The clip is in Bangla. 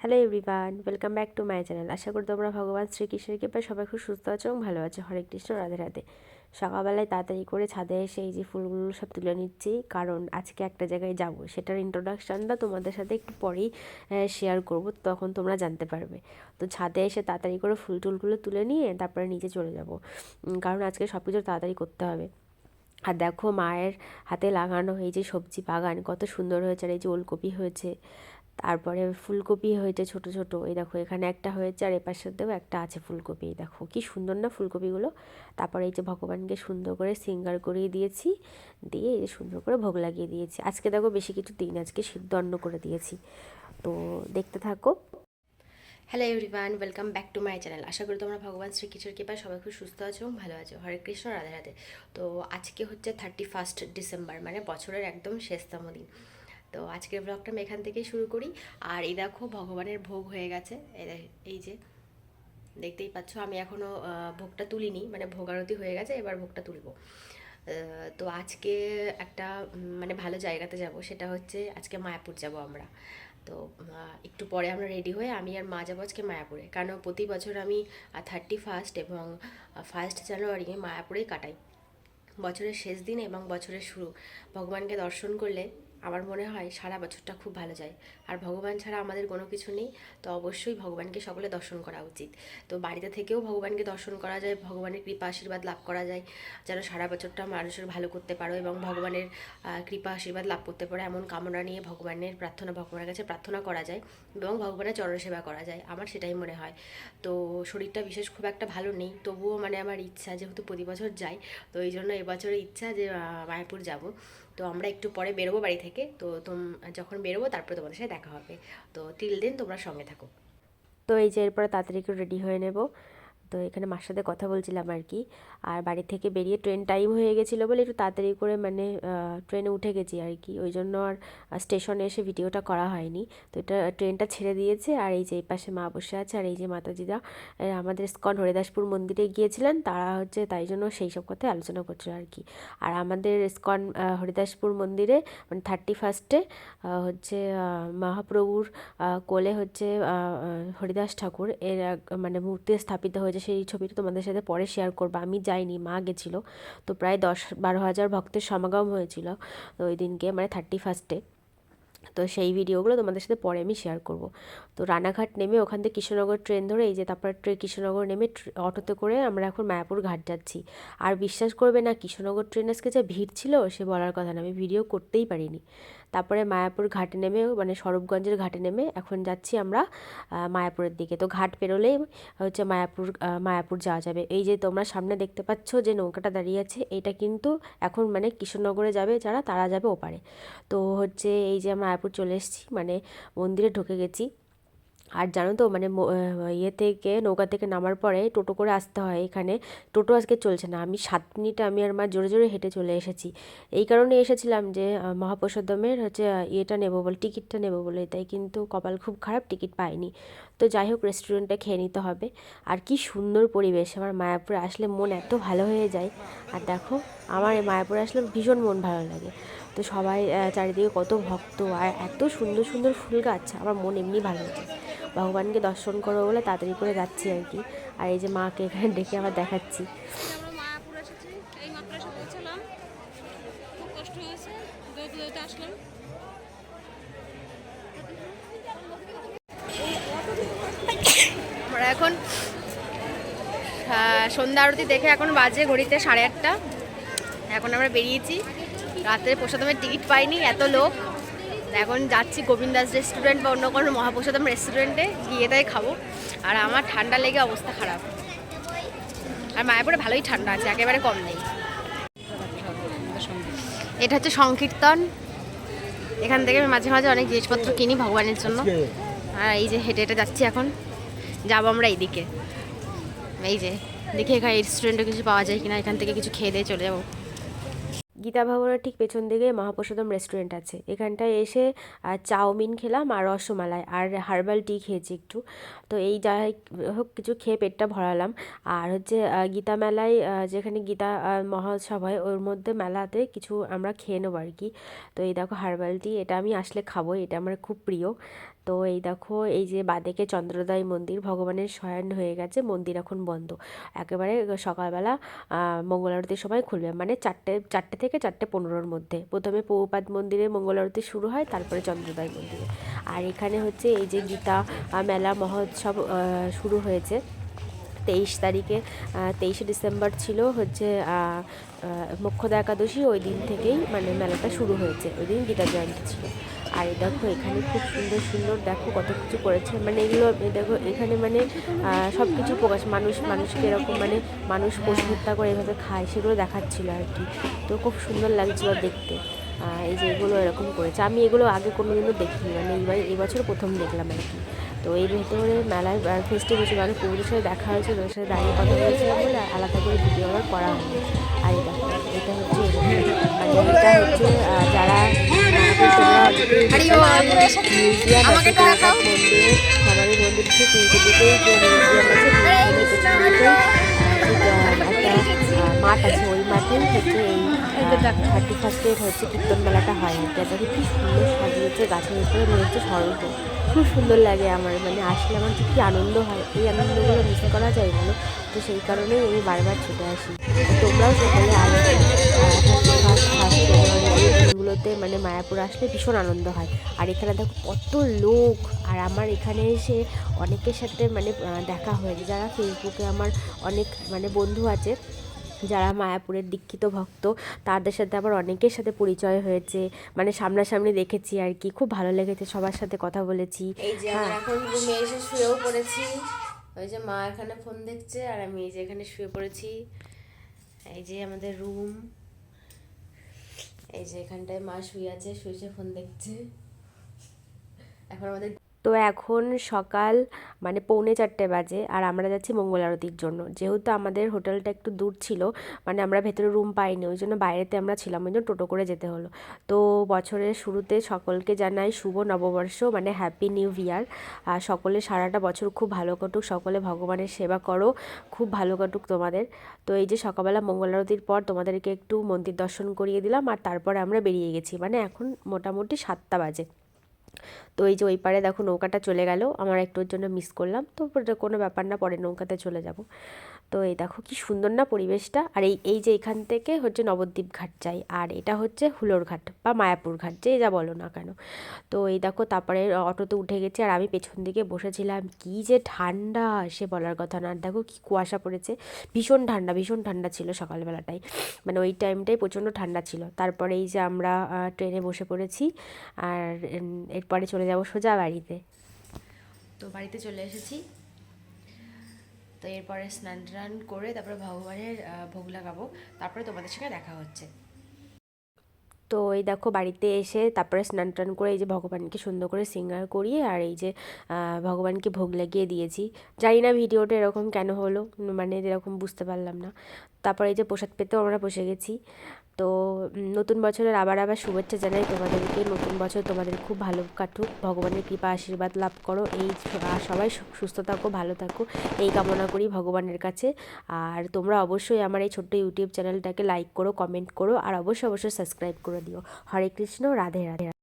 Hello everyone welcome back to my channel আশা করি তোমরা ভগবান শ্রীকৃষ্ণের কৃপায় সবাই খুব সুস্থ আছো এবং ভালো আছো। হরে কৃষ্ণ, রাধে রাধে। সকালবেলায় তাড়াতাড়ি করে ছাদে এসে এই যে ফুলগুলো সব তুলে নিচ্ছি, কারণ আজকে একটা জায়গায় যাব। সেটার ইন্ট্রোডাকশানটা তোমাদের সাথে একটু পরেই শেয়ার করব, তখন তোমরা জানতে পারবে। তো ছাদে এসে তাড়াতাড়ি করে ফুল টুলগুলো তুলে নিয়ে তারপরে নিচে চলে যাব। কারণ আজকে সব কিছু তাড়াতাড়ি করতে হবে। আর দেখো মায়ের হাতে লাগানো যে সবজি বাগান, কত সুন্দর হয়েছে আর এই যে ওলকপি হয়েছে। তারপরে ফুলকপি হয়েছে ছোট ছোট। এই দেখো, এখানে একটা হয়েছে আর এপার সাথেও একটা আছে ফুলকপি দেখো। কি সুন্দর না ফুলকপিগুলো? তারপরে এই যে ভগবানকে সুন্দর করে সিঙ্গার করিয়ে দিয়েছি, দিয়ে এই যে সুন্দর করে ভোগ লাগিয়ে দিয়েছি। আজকে দেখো বেশি কিছু দিন আজকে সিদ্ধ অন্ন করে দিয়েছি। তো দেখতে থাকো। Hello everyone welcome back to my channel আশা করি তোমরা ভগবান শ্রীকৃষ্ণের কৃপায় সবাই খুব সুস্থ আছো এবং ভালো আছো। হরে কৃষ্ণ, রাধে রাধে। তো আজকে হচ্ছে থার্টি ফার্স্ট ডিসেম্বর মানে বছরের একদম শেষতম দিন। তো আজকের ব্লগটা আমি এখান থেকেই শুরু করি। আর এই দেখো, ভগবানের ভোগ হয়ে গেছে। এই যে, দেখতেই পাচ্ছ, আমি এখনও ভোগটা তুলিনি মানে ভোগ আরতি হয়ে গেছে, এবার ভোগটা তুলবো। তো আজকে একটা মানে ভালো জায়গাতে যাব, সেটা হচ্ছে আজকে মায়াপুর যাব আমরা। তো একটু পরে আমরা রেডি হয়ে আমি আর মা যাব আজকে মায়াপুরে। কারণ প্রতি বছর আমি থার্টি ফার্স্ট এবং ফার্স্ট জানুয়ারি মায়াপুরেই কাটাই। বছরের শেষ দিন এবং বছরের শুরু। ভগবানকে দর্শন করলে আমার মনে হয় সারা বছরটা খুব ভালো যায়। আর ভগবান ছাড়া আমাদের কোনো কিছু নেই, তো অবশ্যই ভগবানকে সকলে দর্শন করা উচিত। তো বাড়িতে থেকেও ভগবানকে দর্শন করা যায়, ভগবানের কৃপা আশীর্বাদ লাভ করা যায়, যেন সারা বছরটা মানুষের ভালো করতে পারো এবং ভগবানের কৃপা আশীর্বাদ লাভ করতে পারো এমন কামনা নিয়ে ভগবানের প্রার্থনা, ভগবানের কাছে প্রার্থনা করা যায় এবং ভগবানের চরণ সেবা করা যায়, আমার সেটাই মনে হয়। তো শরীরটা বিশেষ খুব একটা ভালো নেই, তবুও মানে আমার ইচ্ছা যেহেতু প্রতি বছর যাই, তো এই জন্য এবছরের ইচ্ছা যে মায়াপুর যাব। তো আমরা একটু পরে বেরোবো বাড়ি থেকে। তো তোম, যখন বেরোবো তারপরে তোমাদের সাথে দেখা হবে। তো টিল দিন তোমরা সঙ্গে থাকো। তো এই যে এরপরে তাড়াতাড়ি একটু রেডি হয়ে নেব। তো এখানে মার সাথে কথা বলছিলাম আর কি। আর বাড়ি থেকে বেরিয়ে ট্রেন টাইম হয়ে গেছিল বলে একটু তাড়াতাড়ি করে মানে ট্রেনে উঠে গেছি আর কি। ওই জন্য আর স্টেশনে এসে ভিডিওটা করা হয়নি। তো এটা ট্রেনটা ছেড়ে দিয়েছে আর এই যে এই পাশে মা বসে আছে আর এই যে মাতাজিদা আমাদের স্কন হরিদাসপুর মন্দিরে গিয়েছিলেন। তারা হচ্ছে তাই জন্য সেই সব কথাই আলোচনা করছিল আর কি। আর আমাদের স্কন হরিদাসপুর মন্দিরে মানে থার্টি ফার্স্টে হচ্ছে মহাপ্রভুর কোলে হচ্ছে হরিদাস ঠাকুর। এর মানে মূর্তি স্থাপিত হয়েছে যে সেই ছবিটা তোমাদের সাথে পরে শেয়ার করব। আমি যাইনি, মা গেছিল। তো প্রায় দশ বারো হাজার ভক্তের সমাগম হয়েছিল। ওই দিনকে মানে থার্টি ফার্স্টে তো সেই ভিডিওগুলো তোমাদের সাথে পরে আমি শেয়ার করব। তো রানাঘাট নেমে ওখান থেকে কৃষ্ণনগর ট্রেন ধরে এই যে তারপর কৃষ্ণনগর নেমে অটোতে করে আমরা এখন মায়াপুর ঘাট যাচ্ছি। আর বিশ্বাস করবে না, কৃষ্ণনগর ট্রেন আজকে যা ভিড় ছিল সে বলার কথা না, আমি ভিডিও করতেই পারিনি। তারপরে মায়াপুর ঘাটে নেমে মানে স্বরূপগঞ্জের ঘাটে নেমে এখন যাচ্ছি আমরা মায়াপুরের দিকে। তো ঘাট পেরোলেই হচ্ছে মায়াপুর মায়াপুর যাওয়া যাবে। এই যে তোমরা সামনে দেখতে পাচ্ছ যে নৌকাটা দাঁড়িয়ে আছে, এটা কিন্তু এখন মানে কৃষ্ণনগরে যাবে যারা, তারা যাবে ওপারে। তো হচ্ছে এই যে মায়াপুর চলে এসেছি মানে মন্দিরে ঢুকে গেছি। আর জানো তো মানে ইয়ে থেকে, নৌকা থেকে নামার পরে টোটো করে আসতে হয় এখানে। টোটো আজকে চলছে না, আমি সাত মিনিট আমি আর মা জোরে জোরে হেঁটে চলে এসেছি। এই কারণে এসেছিলাম যে মহাপ্রসাদমের হচ্ছে ইয়েটা নেব বলে, টিকিটটা নেব বলে, তাই কিন্তু কপাল খুব খারাপ, টিকিট পাইনি। তো যাই হোক রেস্টুরেন্টটা খেয়ে নিতে হবে। আর কি সুন্দর পরিবেশ, আমার মায়াপুরে আসলে মন এত ভালো হয়ে যায়। আর দেখো, আমার এই মায়াপুরে আসলে ভীষণ মন ভালো লাগে। তো সবাই চারিদিকে কত ভক্ত আর এত সুন্দর সুন্দর ফুল গাছ, আমার মন এমনি ভালো হয়েছে ভগবানকে দর্শন করব বলে তাড়াতাড়ি করে যাচ্ছি আর কি। আর এই যে মাকে এখানে ডেকে আবার দেখাচ্ছি। আমরা এখন সন্ধ্যা আরতি দেখে এখন বাজে ঘড়িতে সাড়ে আটটা। এখন আমরা বেরিয়েছি। রাত্রে প্রসাদমের টিকিট পাইনি, এত লোক। এখন যাচ্ছি গোবিন্দাস রেস্টুরেন্ট বা অন্য কোনো মহাপ্রসাদম রেস্টুরেন্টে, গিয়ে তাই খাব। আর আমার ঠান্ডা লেগে অবস্থা খারাপ। আর মায়াপুরে ভালোই ঠান্ডা আছে, একেবারে কম নেই। এটা হচ্ছে সংকীর্তন। এখান থেকে আমি মাঝে মাঝে অনেক জিনিসপত্র কিনি ভগবানের জন্য। আর এই যে হেঁটে হেঁটে যাচ্ছি এখন। যাব আমরা এইদিকে। এই যে, দেখি এখানে রেস্টুরেন্টে কিছু পাওয়া যায় কিনা, এখান থেকে কিছু খেয়ে দিয়ে চলে যাব। গীতা ভবনের ঠিক পেছন দিকে মহাপ্রসাদম রেস্টুরেন্ট আছে। এখানটায় এসে চাউমিন খেলাম আর রসমালাই আর হার্বাল টি খেয়েছি একটু। তো এই যাই হোক, কিছু খেয়ে পেটটা ভরালাম। আর হচ্ছে গীতা মেলায় যেখানে গীতা মহোৎসব হয়, ওর মধ্যে মেলাতে কিছু আমরা খেয়ে নেব আর কি। তো এই দেখো হার্বাল টি এটা আমি আসলে খাব এটা আমার খুব প্রিয়। তো এই দেখো, এই যে বাদেকে চন্দ্রোদয় মন্দির, ভগবানের শয়ন হয়ে গেছে, মন্দির এখন বন্ধ। একেবারে সকালবেলা মঙ্গল আরতির সময় খুলবে মানে চারটে চারটে থেকে চারটে পনেরোর মধ্যে। প্রথমে পৌপাত মন্দিরে মঙ্গল আরতি শুরু হয়, তারপরে চন্দ্রোদয় মন্দিরে। আর এখানে হচ্ছে এই যে গীতা মেলা, মহোৎসব শুরু হয়েছে। তেইশ তারিখে তেইশে ডিসেম্বর ছিল হচ্ছে মোক্ষদা একাদশী, ওই দিন থেকেই মানে মেলাটা শুরু হয়েছে। ওই দিন গীতা জয়ন্তী ছিল। আর দেখো, এখানে খুব সুন্দর সুন্দর দেখো কত কিছু করেছে। মানে এগুলো দেখো, এখানে মানে সব কিছু প্রকাশ, মানুষ, মানুষকে এরকম মানে মানুষ পশু হত্যা করে এভাবে খায়, সেগুলো দেখাচ্ছিলো আর কি। তো খুব সুন্দর লাগছিল দেখতে। এই যে এগুলো এরকম করেছে। আমি এগুলো আগে কোনো দিনও দেখিনি মানে এইবার, এবছর প্রথম দেখলাম আর কি। তো এই ভেতরে মেলায় ফেস্টে বসে মানে পুরোদের সাথে দেখা হয়েছে ওদের সাথে দাঁড়িয়ে কথা বলেছিলাম বলে আলাদা করে ভিডিও করা হয়নি আর এটা এটা হচ্ছে এটা হচ্ছে যারা মিউজিয়াম আছে মন্দিরে সবারই মন্দির থেকে তিনটে দিকেই মিউজিয়াম আছে একটা মাঠ আছে ওই মাঠেই হচ্ছে এই থার্টি ফার্স্টে হচ্ছে কীর্তন মেলাটা হয় আর কি সুন্দর সাজিয়েছে গাছের উপরে রয়েছে স্বর্গ খুব সুন্দর লাগে আমার মানে আসলে আমার কী আনন্দ হয়। এই আনন্দগুলো মিস করা যায় বলো? তো সেই কারণেই আমি বারবার ছুটে আসি। তোমরাও সকলে আসবে দিনগুলোতে মানে মায়াপুর আসলে ভীষণ আনন্দ হয়। আর এখানে দেখো কত লোক আর আমার এখানে এসে অনেকের সাথে মানে দেখা হয়েছে। যারা ফেসবুকে আমার অনেক মানে বন্ধু আছে যারা মায়াপুরের দীক্ষিত ভক্ত তাদের সাথে আবার অনেকের সাথে পরিচয় হয়েছে। মানে সামনাসামনি দেখেছি আর কি। খুব ভালো লেগেছে সবার সাথে কথা বলেছি। এই যে হ্যাঁ। এখন রুমে এসে শুয়েও পড়েছি। ওই যে মা এখানে ফোন দেখছে আর আমি এই যে এখানে শুয়ে পড়েছি। এই যে আমাদের রুম এই যে এখানটায় মা শুয়ে আছে শুয়ে ফোন দেখছে। এখন আমাদের তো এখন সকাল মানে পৌনে চারটে বাজে আর আমরা যাচ্ছি মঙ্গল আরতির জন্য। যেহেতু আমাদের হোটেলটা একটু দূর ছিল মানে আমরা ভেতরে রুম পাইনি, ওই জন্য বাইরেতে আমরা ছিলাম, ওই জন্য টোটো করে যেতে হলো। তো বছরের শুরুতে সকলকে জানাই শুভ নববর্ষ মানে হ্যাপি নিউ ইয়ার আর সকলে সারাটা বছর খুব ভালো কাটুক, সকলে ভগবানের সেবা করো, খুব ভালো কাটুক তোমাদের। তো এই যে সকালবেলা মঙ্গল আরতির পর তোমাদেরকে একটু মন্দির দর্শন করিয়ে দিলাম, আর তারপরে আমরা বেরিয়ে গেছি। মানে এখন মোটামুটি সাতটা বাজে। তো এই যে ওই পারে দেখো নৌকাটা চলে গেল, আমার একটুর জন্য মিস করলাম, তো কোনো ব্যাপার না পরে নৌকাতে চলে যাব। তো এই দেখো কি সুন্দর না পরিবেশটা। আর এই এই যে এখান থেকে হচ্ছে নবদ্বীপ ঘাট যাই, আর এটা হচ্ছে হুলোর ঘাট বা মায়াপুর ঘাট, যে যা বলো না কেন। তো এই দেখো তারপরে অটোতে উঠে গেছি আর আমি পেছন দিকে বসেছিলাম। কি যে ঠান্ডা সে বলার কথা না। আর দেখো কি কুয়াশা পড়েছে। ভীষণ ঠান্ডা ভীষণ ঠান্ডা ছিল সকালবেলাটাই। মানে ওই টাইমটাই প্রচণ্ড ঠান্ডা ছিল। তারপরে এই যে আমরা ট্রেনে বসে পড়েছি আর এরপরে চলে যাব সোজা বাড়িতে। তো বাড়িতে চলে এসেছি। তো এরপরে স্নান টান করে তারপরে ভগবানের ভোগ লাগাবো। তারপরে তোমাদের সঙ্গে দেখা হচ্ছে। তো এই দেখো বাড়িতে এসে তারপরে স্নান টান করে এই যে ভগবানকে সুন্দর করে সিঙ্গার করিয়ে আর এই যে ভগবানকে ভোগ লাগিয়ে দিয়েছি। জানি না ভিডিওটা এরকম কেন হলো মানে এরকম বুঝতে পারলাম না। তারপরে এই যে প্রসাদ পেতেও আমরা বসে গেছি। তো নতুন বছরের আবার আবার শুভেচ্ছা জানাই তোমাদেরকে। নতুন বছর তোমাদের খুব ভালো কাটুক। ভগবানের কৃপা, আশীর্বাদ লাভ করো। এই সবাই সুস্থ থাকো, ভালো থাকো। এই কামনা করি ভগবানের কাছে। আর তোমরা অবশ্যই আমার এই ছোট্ট ইউটিউব চ্যানেলটাকে লাইক করো কমেন্ট করো, আর অবশ্যই অবশ্যই সাবস্ক্রাইব করে দিও। হরে কৃষ্ণ, রাধে রাধে।